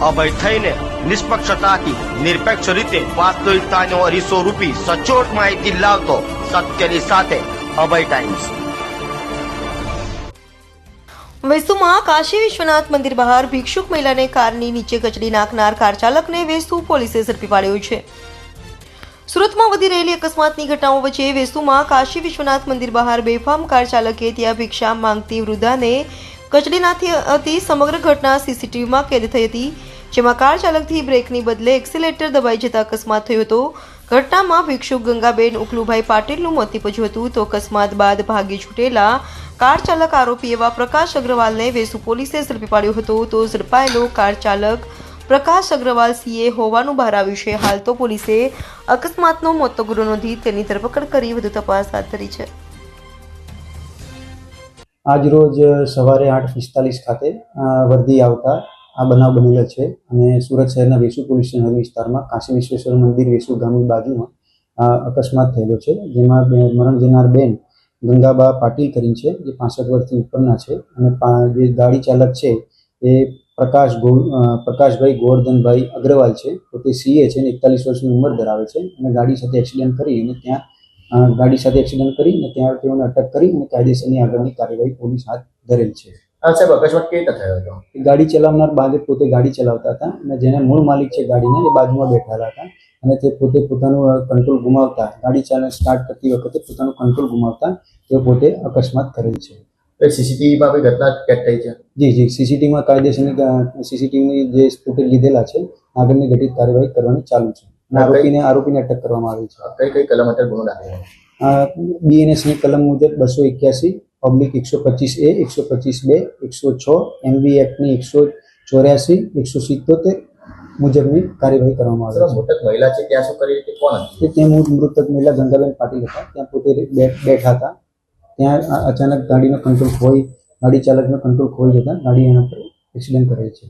અભય થઈને નિષ્પક્ષતાથી, નિરપેક્ષ રીતે વાસ્તવિકતાનો અરીસો રૂપી સચોટ માહિતી લાવતો સત્યની સાથે અભય ટાઈમ્સ. વેસુમાં કાશી વિશ્વનાથ મંદિર બહાર ભિક્ષુક મહિલાને કારની નીચે કચડી નાખનાર કાર ચાલકને વેસુ પોલીસે ઝડપી પાડ્યો છે. સુરતમાં વધી રહેલી અકસ્માતની ઘટનાઓ વચ્ચે વેસુમાં કાશી વિશ્વનાથ મંદિર બહાર બેફામ કાર ચાલકે ત્યાં ભિક્ષા માંગતી વૃદ્ધાને કચડી નાખી હતી સમગ્ર ઘટના સીસીટીવીમાં કેદ થઈ હતી, જેમાં કાર ચાલકથી બ્રેકની બદલે એક્સિલેટર દબાઈ જતા અકસ્માત થયો હતો. ઘટનામાં ભિક્ષુક ગંગાબેન ઉકલુભાઈ પાટીલનું મોત નીપજ્યું હતું. તો અકસ્માત બાદ ભાગી છૂટેલા કાર ચાલક આરોપી એવા પ્રકાશ અગ્રવાલને વેસુ પોલીસે ઝડપી પાડ્યો હતો. તો ઝડપાયેલો કાર ચાલક પ્રકાશ અગ્રવાલ સીએ હોવાનું બહાર આવ્યું છે. હાલ તો પોલીસે અકસ્માતનો મોટો ગુનો નોંધી તેની ધરપકડ કરી વધુ તપાસ હાથ ધરી છે. આજ રોજ સવારે આઠ પિસ્તાલીસ ખાતે વર્દી આવતા આ બનાવ બનેલો છે અને સુરત શહેરના વેસુ પોલીસ નગર વિસ્તારમાં કાશી વિશ્વેશ્વર મંદિર વેસુ ગામની બાજુમાં અકસ્માત થયેલો છે. જેમાં મરણ જનાર બેન ગંગાબા પાટીલ કરીને છે, જે પાસઠ વર્ષથી ઉપરના છે અને જે ગાડી ચાલક છે એ પ્રકાશ ગો પ્રકાશભાઈ ગોવર્ધનભાઈ અગ્રવાલ છે. પોતે સીએ છે અને એકતાલીસ વર્ષની ઉંમર ધરાવે છે અને ગાડી સાથે એક્સિડન્ટ કરી અને ત્યાં ગાડી સાથે એક્સિડન્ટ કરી અને ત્યાં તેઓને અટક કરી અને કાયદેસરની આગળની કાર્યવાહી પોલીસ હાથ ધરેલ છે. સાહેબ અકસ્માત કેવી રીતે થયો હતો? ગાડી ચલાવનાર બાજુ પોતે ગાડી ચલાવતા હતા અને જેને મૂળ માલિક છે ગાડીના એ બાજુમાં બેઠેલા હતા અને તે પોતે પોતાનું કંટ્રોલ ગુમાવતા. ગાડી ચાલન સ્ટાર્ટ કરતી વખતે પોતાનું કંટ્રોલ ગુમાવતા તેઓ પોતે અકસ્માત કરેલ છે. સીસીટીવીમાં કોઈ ઘટના કેદ થઈ છે? જી જી. સીસીટીવીમાં કાયદેસરની સીસીટીવીની જે ફૂટેજ લીધેલા છે આગળની ઘટિત કાર્યવાહી કરવાની ચાલુ છે. આરોપીને આરોપીને અટક કરવામાં આવી છે. કઈ કઈ કલમ હેઠળ ગુનો દાખલ બીએનએસની કલમ મુજબ બસો એક્યાસી પબ્લિક એકસો પચીસ એ એકસો પચીસ બે એકસો છ એમવી એક્ટની એકસો ચોર્યાસી એકસો સિત્તોતેર મુજબની કાર્યવાહી કરવામાં આવે મોટક મહિલા છે ત્યાં શું કરી હતી કોણ હતી? તે ત્યાં મૃતક મહિલા ગંગાબેન પાટીલ હતા. ત્યાં પોતે બે- બેઠા હતા. ત્યાં અચાનક ગાડીનો કંટ્રોલ ખોઈ ગાડી ચાલકનો કંટ્રોલ ખોઈ જતા ગાડી એના પર એક્સિડન્ટ કરે છે.